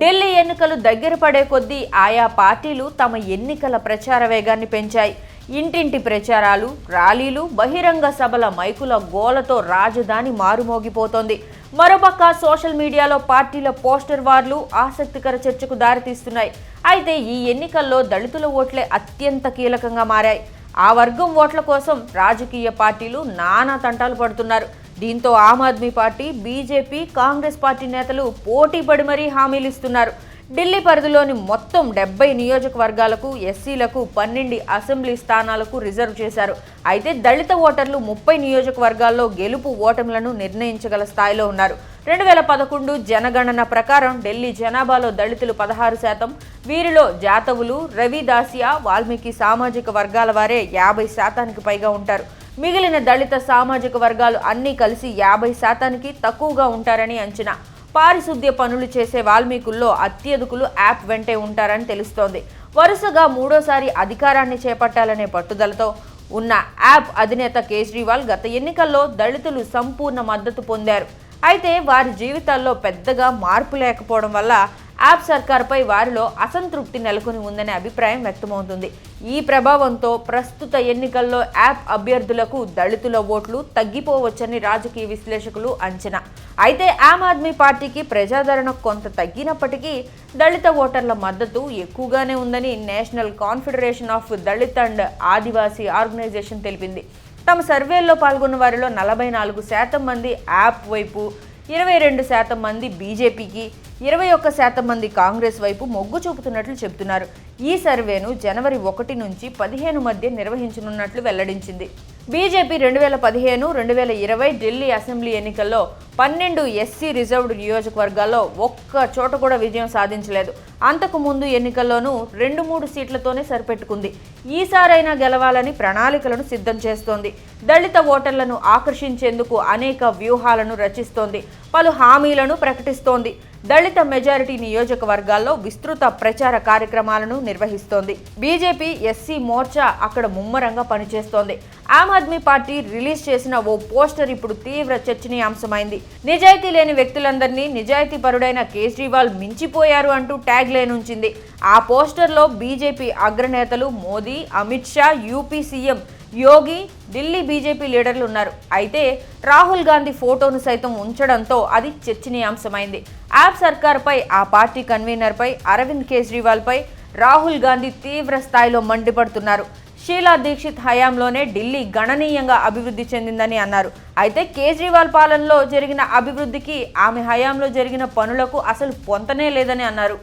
ఢిల్లీ ఎన్నికలు దగ్గర పడే కొద్దీ ఆయా పార్టీలు తమ ఎన్నికల ప్రచార వేగాన్ని పెంచాయి. ఇంటింటి ప్రచారాలు ర్యాలీలు బహిరంగ సభల మైకుల గోలతో రాజధాని మారుమోగిపోతోంది. మరోపక్క సోషల్ మీడియాలో పార్టీల పోస్టర్ వార్లు ఆసక్తికర చర్చకు దారితీస్తున్నాయి. అయితే ఈ ఎన్నికల్లో దళితుల ఓట్లే అత్యంత కీలకంగా మారాయి. ఆ వర్గం ఓట్ల కోసం రాజకీయ పార్టీలు నానా తంటాలు పడుతున్నారు. దీంతో Aam Aadmi party BJP Congress party నేతలు పోటీ పడి మరీ హామీలు ఇస్తున్నారు. ఢిల్లీ పరిధిలోని మొత్తం డెబ్బై నియోజకవర్గాలకు ఎస్సీలకు పన్నెండు అసెంబ్లీ స్థానాలకు రిజర్వ్ చేశారు. అయితే దళిత ఓటర్లు ముప్పై నియోజకవర్గాల్లో గెలుపు ఓటములను నిర్ణయించగల స్థాయిలో ఉన్నారు. రెండు వేల పదకొండు జనగణన ప్రకారం ఢిల్లీ జనాభాలో దళితులు పదహారు శాతం వీరిలో జాతవులు రవిదాసియా వాల్మీకి సామాజిక వర్గాల వారే యాభై శాతానికి పైగా ఉంటారు. మిగిలిన దళిత సామాజిక వర్గాలు అన్నీ కలిసి యాభై శాతానికి తక్కువగా ఉంటారని అంచనా. పారిశుద్ధ్య పనులు చేసే వాల్మీకుల్లో అత్యధికులు యాప్ వెంటే ఉంటారని తెలుస్తోంది. వరుసగా మూడోసారి అధికారాన్ని చేపట్టాలనే పట్టుదలతో ఉన్న యాప్ అధినేత కేజ్రీవాల్ గత ఎన్నికల్లో దళితులు సంపూర్ణ మద్దతు పొందారు. అయితే వారి జీవితాల్లో పెద్దగా మార్పు లేకపోవడం వల్ల యాప్ సర్కార్పై వారిలో అసంతృప్తి నెలకొని ఉందనే అభిప్రాయం వ్యక్తమవుతుంది. ఈ ప్రభావంతో ప్రస్తుత ఎన్నికల్లో యాప్ అభ్యర్థులకు దళితుల ఓట్లు తగ్గిపోవచ్చని రాజకీయ విశ్లేషకులు అంచనా. అయితే ఆమ్ ఆద్మీ పార్టీకి ప్రజాదరణ కొంత తగ్గినప్పటికీ దళిత ఓటర్ల మద్దతు ఎక్కువగానే ఉందని national confederation of Dalit and Adivasi organisation తెలిపింది. తమ సర్వేల్లో పాల్గొన్న వారిలో నలభై నాలుగు శాతం మంది యాప్ వైపు ఇరవై రెండు శాతం మంది బీజేపీకి ఇరవై ఒక్క శాతం మంది కాంగ్రెస్ వైపు మొగ్గు చూపుతున్నట్లు చెబుతున్నారు. ఈ సర్వేను జనవరి ఒకటి నుంచి పదిహేను మధ్య నిర్వహించనున్నట్లు వెల్లడించింది. బీజేపీ రెండు వేల పదిహేను రెండు వేల ఇరవై ఢిల్లీ అసెంబ్లీ ఎన్నికల్లో పన్నెండు ఎస్సీ రిజర్వ్డ్ నియోజకవర్గాల్లో ఒక్క చోట కూడా విజయం సాధించలేదు. అంతకు ముందు ఎన్నికల్లోనూ రెండు మూడు సీట్లతోనే సరిపెట్టుకుంది. ఈసారైనా గెలవాలని ప్రణాళికలను సిద్ధం చేస్తోంది. దళిత ఓటర్లను ఆకర్షించేందుకు అనేక వ్యూహాలను రచిస్తోంది. పలు హామీలను ప్రకటిస్తోంది. దళిత మెజారిటీ నియోజకవర్గాల్లో విస్తృత ప్రచార కార్యక్రమాలను నిర్వహిస్తోంది. బీజేపీ ఎస్సీ మోర్చా అక్కడ ముమ్మరంగా పనిచేస్తోంది. ఆమ్ ఆద్మీ పార్టీ రిలీజ్ చేసిన ఓ పోస్టర్ ఇప్పుడు తీవ్ర చర్చనీయాంశమైంది. నిజాయితీ లేని వ్యక్తులందరినీ నిజాయితీ పరుడైన కేజ్రీవాల్ మించిపోయారు అంటూ ట్యాగ్ లేనుంచింది ఆ పోస్టర్లో BJP అగ్రనేతలు Modi Amit Shah UP CM Yogi Delhi BJP లీడర్లు ఉన్నారు. అయితే రాహుల్ గాంధీ ఫోటోను సైతం ఉంచడంతో అది చర్చనీయాంశమైంది. యాప్ సర్కార్పై ఆ పార్టీ కన్వీనర్పై అరవింద్ కేజ్రీవాల్పై రాహుల్ గాంధీ తీవ్ర స్థాయిలో మండిపడుతున్నారు. షీలా దీక్షిత్ హయాంలోనే ఢిల్లీ గణనీయంగా అభివృద్ధి చెందిందని అన్నారు. అయితే కేజ్రీవాల్ పాలనలో జరిగిన అభివృద్ధికి ఆమె హయాంలో జరిగిన పనులకు అసలు పొంతనే లేదని అన్నారు.